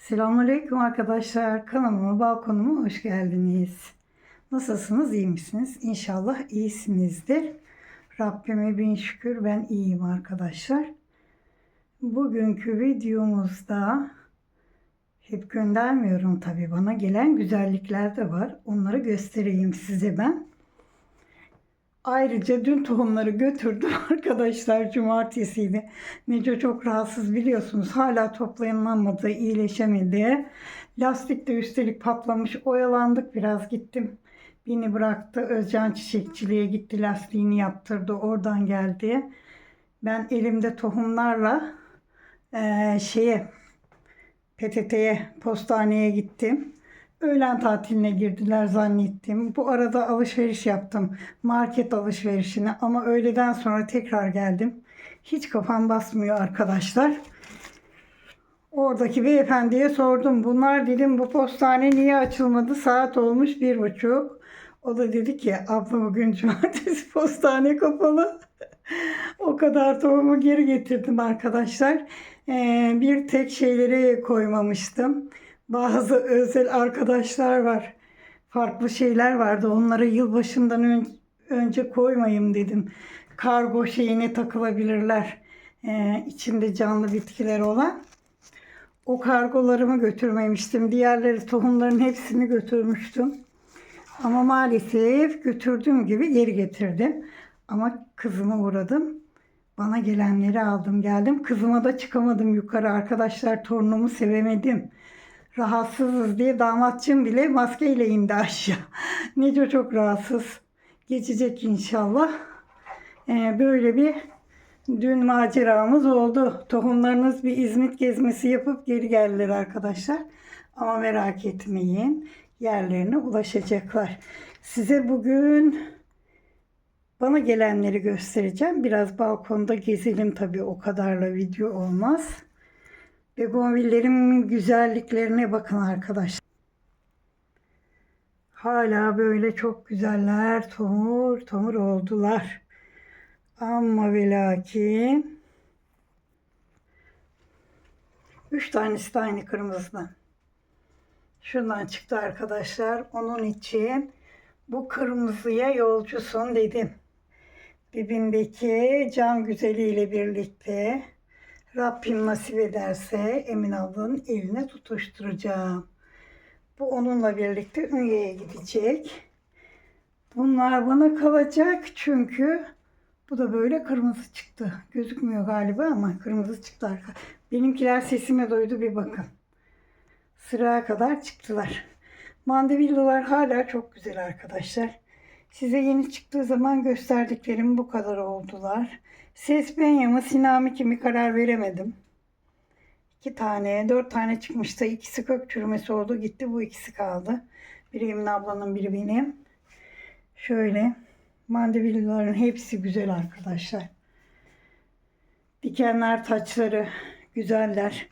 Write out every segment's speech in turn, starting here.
Selamünaleyküm arkadaşlar. Kanalıma, balkonuma hoş geldiniz. Nasılsınız, iyi misiniz? İnşallah iyisinizdir. Rabbime bin şükür ben iyiyim arkadaşlar. Bugünkü videomuzda hep göndermiyorum tabii bana gelen güzellikler de var. Onları göstereyim size ben. Ayrıca dün tohumları götürdüm arkadaşlar. Cumartesiydi. Neco çok rahatsız biliyorsunuz. Hala toplanamadı, iyileşemedi. Lastik de üstelik patlamış. Oyalandık biraz gittim. Beni bıraktı. Özcan Çiçekçiliğe gitti. Lastiğini yaptırdı. Oradan geldi. Ben elimde tohumlarla eee, şeye PTT'ye, postaneye gittim. Öğlen tatiline girdiler zannettim. Bu arada alışveriş yaptım. Market alışverişine ama öğleden sonra tekrar geldim. Hiç kafam basmıyor arkadaşlar. Oradaki beyefendiye sordum. Bunlar dedim bu postane niye açılmadı? Saat olmuş bir buçuk. O da dedi ki abla bugün cumartesi postane kapalı. o kadar tohumu geri getirdim arkadaşlar. Ee, bir tek şeyleri koymamıştım. Bazı özel arkadaşlar var. Farklı şeyler vardı. Onları yılbaşından ön- önce koymayayım dedim. Kargo şeyine takılabilirler. Ee, içinde canlı bitkiler olan. O kargolarımı götürmemiştim. Diğerleri tohumların hepsini götürmüştüm. Ama maalesef götürdüğüm gibi geri getirdim. Ama kızıma uğradım. Bana gelenleri aldım geldim. Kızıma da çıkamadım yukarı. Arkadaşlar torunumu sevemedim. Rahatsızız diye damatçım bile maskeyle indi aşağı. Neco çok rahatsız. Geçecek inşallah. Ee, böyle bir dün maceramız oldu. Tohumlarınız bir İzmit gezmesi yapıp geri geldiler arkadaşlar. Ama merak etmeyin. Yerlerine ulaşacaklar. Size bugün bana gelenleri göstereceğim. Biraz balkonda gezelim tabii o kadarla video olmaz. Begonvillerin güzelliklerine bakın arkadaşlar. Hala böyle çok güzeller tomur tomur oldular. Ama ve lakin üç tanesi de aynı kırmızıdan. Şundan çıktı arkadaşlar. Onun için bu kırmızıya yolcusun dedim. Dibindeki cam güzeliyle birlikte Rabbim nasip ederse Emin ablanın eline tutuşturacağım. Bu onunla birlikte Ünye'ye gidecek. Bunlar bana kalacak çünkü bu da böyle kırmızı çıktı. Gözükmüyor galiba ama kırmızı çıktı arka. Benimkiler sesime doydu bir bakın. Sıraya kadar çıktılar. Mandavillalar hala çok güzel arkadaşlar. Size yeni çıktığı zaman gösterdiklerim bu kadar oldular. Ses Benya mı Sinami mi karar veremedim. İki tane, dört tane çıkmıştı. İkisi kök çürümesi oldu. Gitti bu ikisi kaldı. Biri Emine ablanın biri benim. Şöyle mandavillaların hepsi güzel arkadaşlar. Dikenler taçları güzeller.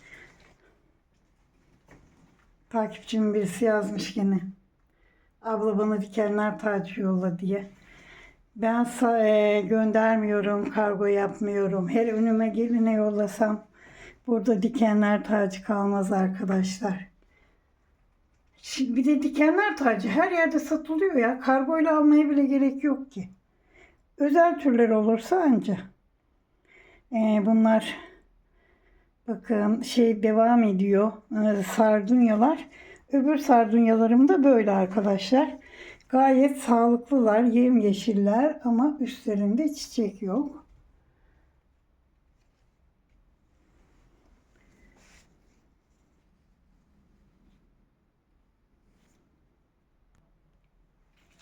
Takipçimin birisi yazmış gene. Abla bana dikenler tacı yolla diye. Ben e, göndermiyorum, kargo yapmıyorum. Her önüme geline yollasam burada dikenler tacı kalmaz arkadaşlar. Şimdi bir de dikenler tacı her yerde satılıyor ya. Kargoyla almaya bile gerek yok ki. Özel türler olursa anca. E, bunlar bakın şey devam ediyor. E, sardunyalar. Öbür sardunyalarım da böyle arkadaşlar. Gayet sağlıklılar, yemyeşiller ama üstlerinde çiçek yok.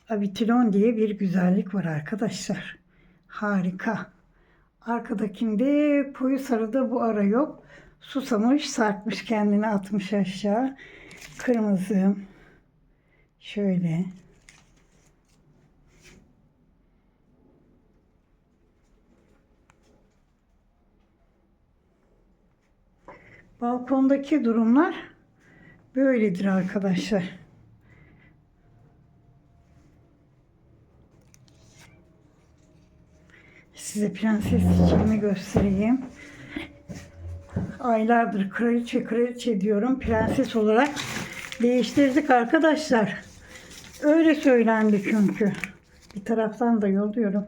Avitilon diye bir güzellik var arkadaşlar. Harika. Arkadakinde koyu sarıda bu ara yok. Susamış, sarkmış kendini atmış aşağı. Kırmızı. Şöyle. Balkondaki durumlar böyledir arkadaşlar. Size prenses çiçeğimi göstereyim. aylardır kraliçe kraliçe diyorum. Prenses olarak değiştirdik arkadaşlar. Öyle söylendi çünkü. Bir taraftan da yolluyorum.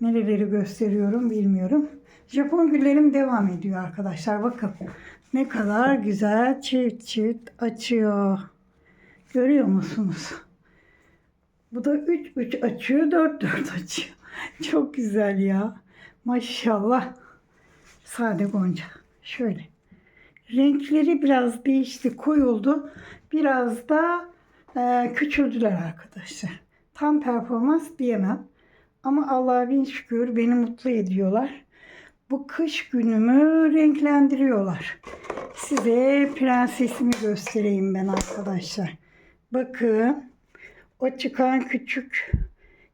Nereleri gösteriyorum bilmiyorum. Japon güllerim devam ediyor arkadaşlar. Bakın ne kadar güzel çift çift açıyor. Görüyor musunuz? Bu da 3 3 açıyor, 4 4 açıyor. Çok güzel ya. Maşallah. Sade gonca. Şöyle. Renkleri biraz değişti, koyuldu. Biraz da e, küçüldüler arkadaşlar. Tam performans diyemem. Ama Allah'a bin şükür beni mutlu ediyorlar. Bu kış günümü renklendiriyorlar. Size prensesimi göstereyim ben arkadaşlar. Bakın o çıkan küçük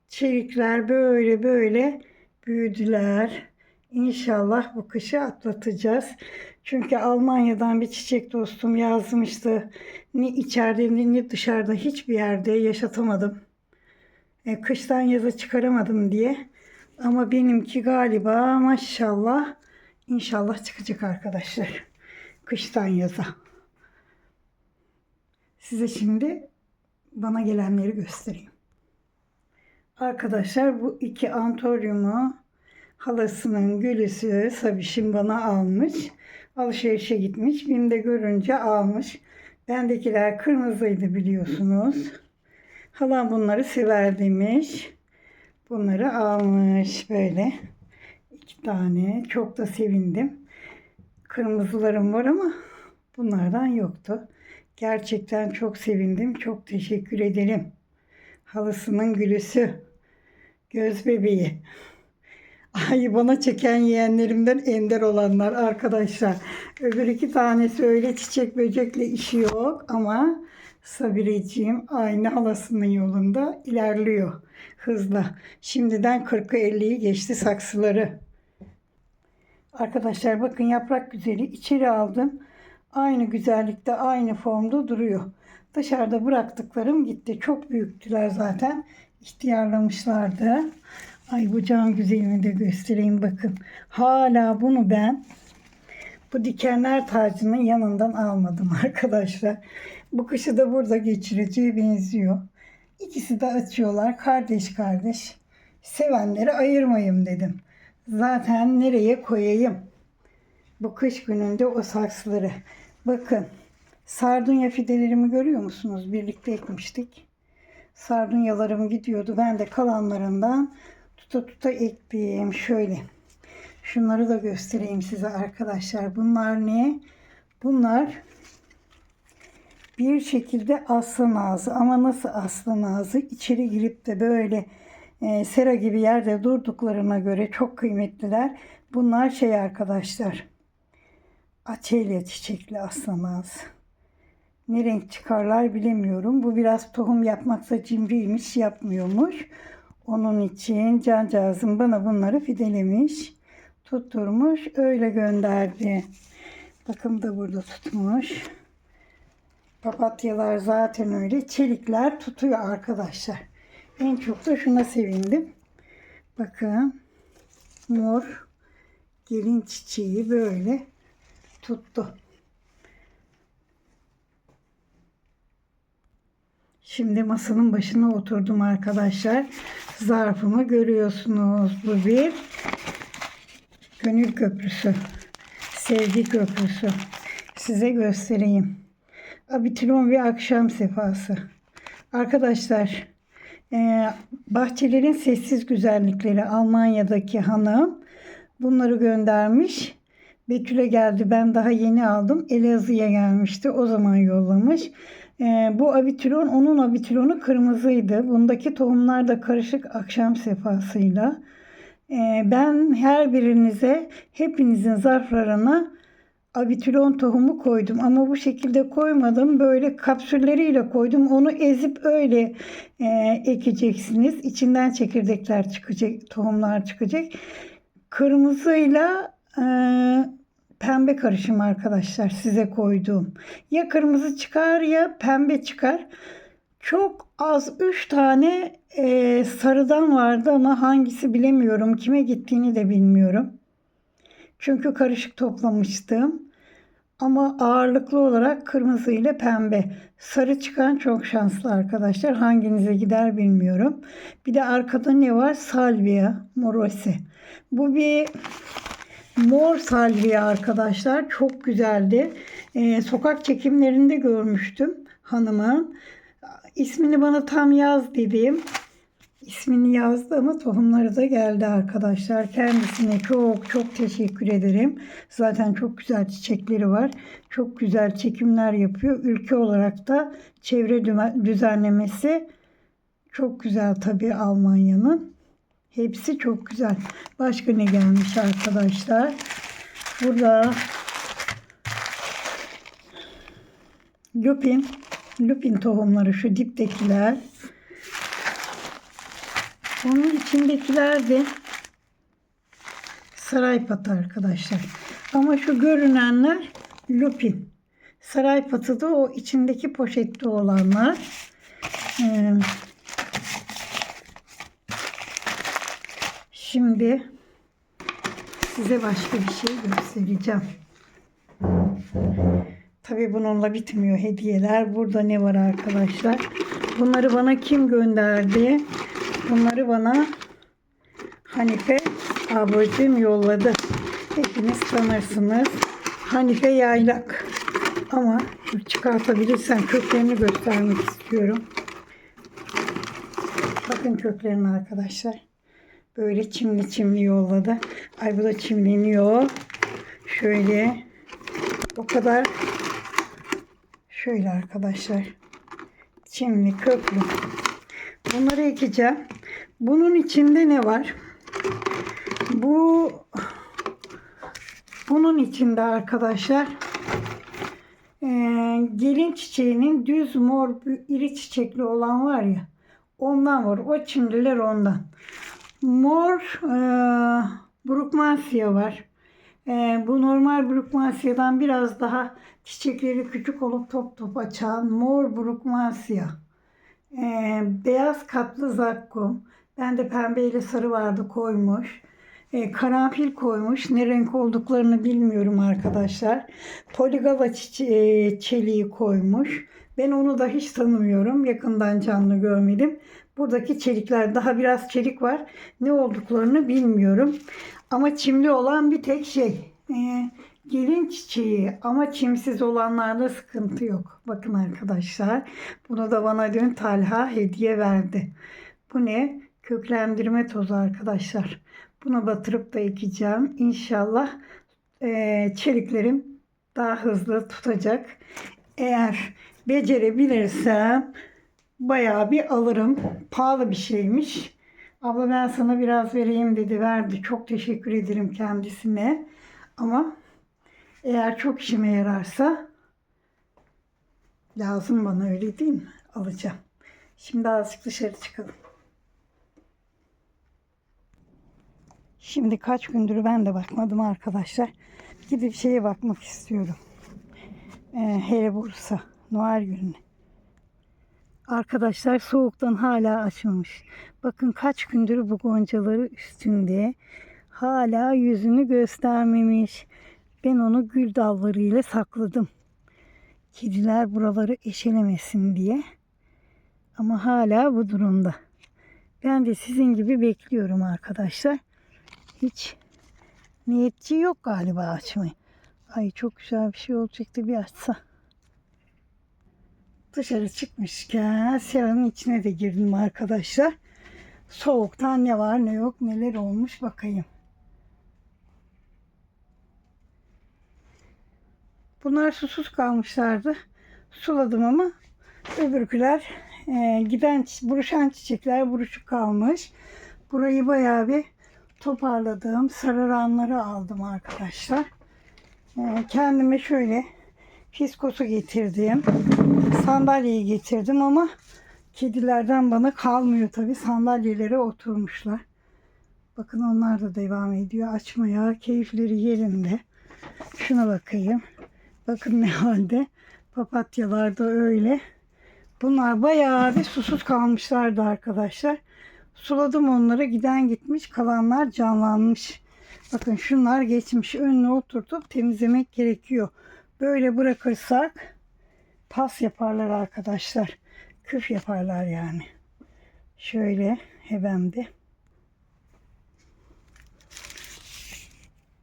çelikler böyle böyle büyüdüler. İnşallah bu kışı atlatacağız. Çünkü Almanya'dan bir çiçek dostum yazmıştı. Ne içeride ne dışarıda hiçbir yerde yaşatamadım. E, kıştan yaza çıkaramadım diye. Ama benimki galiba maşallah inşallah çıkacak arkadaşlar. Kıştan yaza. Size şimdi bana gelenleri göstereyim. Arkadaşlar bu iki antoryumu halasının gülüsü Sabiş'in bana almış. Alışverişe gitmiş. Benim de görünce almış. Bendekiler kırmızıydı biliyorsunuz. Halam bunları sever demiş. Bunları almış böyle. iki tane. Çok da sevindim. Kırmızılarım var ama bunlardan yoktu. Gerçekten çok sevindim. Çok teşekkür ederim. Halısının gülüsü. Göz bebeği. Ay bana çeken yeğenlerimden ender olanlar arkadaşlar. Öbür iki tanesi öyle çiçek böcekle işi yok ama Sabireciğim aynı halasının yolunda ilerliyor hızla. Şimdiden 40'ı 50'yi geçti saksıları. Arkadaşlar bakın yaprak güzeli içeri aldım. Aynı güzellikte aynı formda duruyor. Dışarıda bıraktıklarım gitti. Çok büyüktüler zaten. İhtiyarlamışlardı. Ay bu can güzelini de göstereyim bakın. Hala bunu ben bu dikenler tacının yanından almadım arkadaşlar. Bu kışı da burada geçireceği benziyor. İkisi de açıyorlar kardeş kardeş. Sevenleri ayırmayayım dedim. Zaten nereye koyayım? Bu kış gününde o saksıları. Bakın sardunya fidelerimi görüyor musunuz? Birlikte ekmiştik. Sardunyalarım gidiyordu. Ben de kalanlarından tuta tuta ektim. Şöyle. Şunları da göstereyim size arkadaşlar. Bunlar ne? Bunlar bir şekilde aslan ağzı ama nasıl aslan ağzı içeri girip de böyle e, sera gibi yerde durduklarına göre çok kıymetliler. Bunlar şey arkadaşlar açelya çiçekli aslan ağzı. Ne renk çıkarlar bilemiyorum. Bu biraz tohum yapmaksa cimriymiş yapmıyormuş. Onun için cancağızım bana bunları fidelemiş. Tutturmuş öyle gönderdi. Bakın da burada tutmuş. Papatyalar zaten öyle. Çelikler tutuyor arkadaşlar. En çok da şuna sevindim. Bakın mor gelin çiçeği böyle tuttu. Şimdi masanın başına oturdum arkadaşlar. Zarfımı görüyorsunuz. Bu bir gönül köprüsü. Sevgi köprüsü. Size göstereyim. Abitilon ve akşam sefası. Arkadaşlar e, bahçelerin sessiz güzellikleri Almanya'daki hanım bunları göndermiş. Betül'e geldi. Ben daha yeni aldım. Elazığ'a gelmişti. O zaman yollamış. E, bu abitilon onun abitilonu kırmızıydı. Bundaki tohumlar da karışık akşam sefasıyla. E, ben her birinize hepinizin zarflarına abitilon tohumu koydum ama bu şekilde koymadım. Böyle kapsülleriyle koydum. Onu ezip öyle e, ekeceksiniz. İçinden çekirdekler çıkacak, tohumlar çıkacak. Kırmızıyla e, pembe karışım arkadaşlar size koyduğum. Ya kırmızı çıkar ya pembe çıkar. Çok az 3 tane e, sarıdan vardı ama hangisi bilemiyorum. Kime gittiğini de bilmiyorum. Çünkü karışık toplamıştım. Ama ağırlıklı olarak kırmızı ile pembe. Sarı çıkan çok şanslı arkadaşlar. Hanginize gider bilmiyorum. Bir de arkada ne var? Salvia morosi. Bu bir mor salvia arkadaşlar. Çok güzeldi. Ee, sokak çekimlerinde görmüştüm hanımın. İsmini bana tam yaz dediğim ismini yazdı ama tohumları da geldi arkadaşlar. Kendisine çok çok teşekkür ederim. Zaten çok güzel çiçekleri var. Çok güzel çekimler yapıyor. Ülke olarak da çevre düzenlemesi çok güzel tabii Almanya'nın. Hepsi çok güzel. Başka ne gelmiş arkadaşlar? Burada lupin, lupin tohumları şu diptekiler. Onun içindekiler de saraypatı arkadaşlar. Ama şu görünenler lupin. Saraypatı da o içindeki poşette olanlar. Ee, şimdi size başka bir şey göstereceğim. Tabii bununla bitmiyor hediyeler. Burada ne var arkadaşlar? Bunları bana kim gönderdi? Bunları bana Hanife ablacığım yolladı. Hepiniz tanırsınız. Hanife Yaylak. Ama çıkartabilirsem köklerini göstermek istiyorum. Bakın köklerini arkadaşlar. Böyle çimli çimli yolladı. Ay bu da çimleniyor. Şöyle. O kadar. Şöyle arkadaşlar. Çimli köklü. Bunları ekeceğim. Bunun içinde ne var? Bu bunun içinde arkadaşlar eee, gelin çiçeğinin düz mor iri çiçekli olan var ya ondan var. O çimdiler ondan. Mor eee Brukmansia var. Eee, bu normal Brukmansia'dan biraz daha çiçekleri küçük olup top top açan mor Brukmansia. Ee, beyaz katlı zakkum. Ben de pembe ile sarı vardı koymuş. Ee, karanfil koymuş. Ne renk olduklarını bilmiyorum arkadaşlar. Poligala çiçe- çeliği koymuş. Ben onu da hiç tanımıyorum. Yakından canlı görmedim. Buradaki çelikler daha biraz çelik var. Ne olduklarını bilmiyorum. Ama çimli olan bir tek şey. Ee, gelin çiçeği ama çimsiz olanlarda sıkıntı yok. Bakın arkadaşlar. Bunu da bana dün Talha hediye verdi. Bu ne? Köklendirme tozu arkadaşlar. Buna batırıp da ekeceğim. İnşallah eee, çeliklerim daha hızlı tutacak. Eğer becerebilirsem bayağı bir alırım. Pahalı bir şeymiş. Abla ben sana biraz vereyim dedi. Verdi. Çok teşekkür ederim kendisine. Ama eğer çok işime yararsa lazım bana öyle değil mi? Alacağım. Şimdi azıcık dışarı çıkalım. Şimdi kaç gündür ben de bakmadım arkadaşlar. Gidip şeye bakmak istiyorum. Ee, hele Bursa Noel gününe. Arkadaşlar soğuktan hala açmamış. Bakın kaç gündür bu goncaları üstünde. Hala yüzünü göstermemiş. Ben onu gül dallarıyla sakladım. Kediler buraları eşelemesin diye. Ama hala bu durumda. Ben de sizin gibi bekliyorum arkadaşlar. Hiç niyetçi yok galiba açmayı. Ay çok güzel bir şey olacaktı bir açsa. Dışarı çıkmışken seranın içine de girdim arkadaşlar. Soğuktan ne var ne yok neler olmuş bakayım. Bunlar susuz kalmışlardı. Suladım ama öbürküler e, giden buruşan çiçekler buruşuk kalmış. Burayı bayağı bir toparladım. Sarıranları aldım arkadaşlar. E, kendime şöyle fiskosu getirdim. Sandalyeyi getirdim ama kedilerden bana kalmıyor tabii. Sandalyelere oturmuşlar. Bakın onlar da devam ediyor açmaya. Keyifleri yerinde. Şuna bakayım. Bakın ne halde. Papatyalar da öyle. Bunlar bayağı bir susuz kalmışlardı arkadaşlar. Suladım onları. Giden gitmiş. Kalanlar canlanmış. Bakın şunlar geçmiş. Önüne oturtup temizlemek gerekiyor. Böyle bırakırsak pas yaparlar arkadaşlar. Küf yaparlar yani. Şöyle hebemde.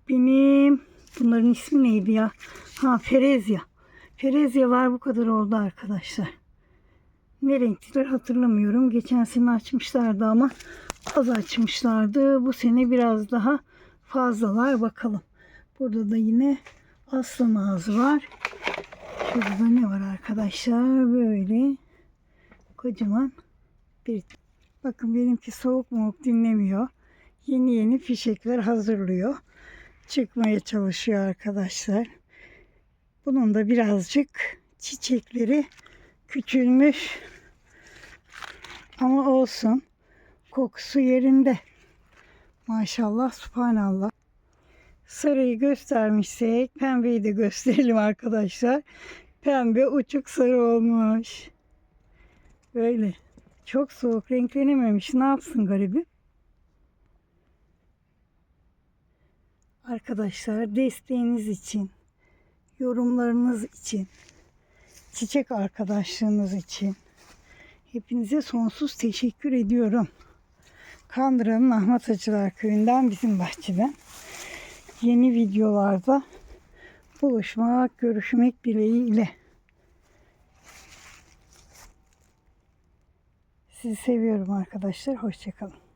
Benim bunların ismi neydi ya? Ha Ferezya. Ferezyalar bu kadar oldu arkadaşlar. Ne renktiler hatırlamıyorum. Geçen sene açmışlardı ama az açmışlardı. Bu sene biraz daha fazlalar bakalım. Burada da yine aslan ağzı var. Şurada ne var arkadaşlar? Böyle kocaman bir bakın benimki soğuk moğuk dinlemiyor. Yeni yeni fişekler hazırlıyor. Çıkmaya çalışıyor arkadaşlar. Bunun da birazcık çiçekleri küçülmüş. Ama olsun. Kokusu yerinde. Maşallah, subhanallah. Sarıyı göstermişsek pembeyi de gösterelim arkadaşlar. Pembe uçuk sarı olmuş. Böyle. Çok soğuk renklenememiş. Ne yapsın garibi? Arkadaşlar desteğiniz için, yorumlarınız için, çiçek arkadaşlığınız için hepinize sonsuz teşekkür ediyorum. Kandıra'nın Ahmet Acılar Köyü'nden bizim bahçeden yeni videolarda buluşmak, görüşmek dileğiyle. Sizi seviyorum arkadaşlar. Hoşçakalın.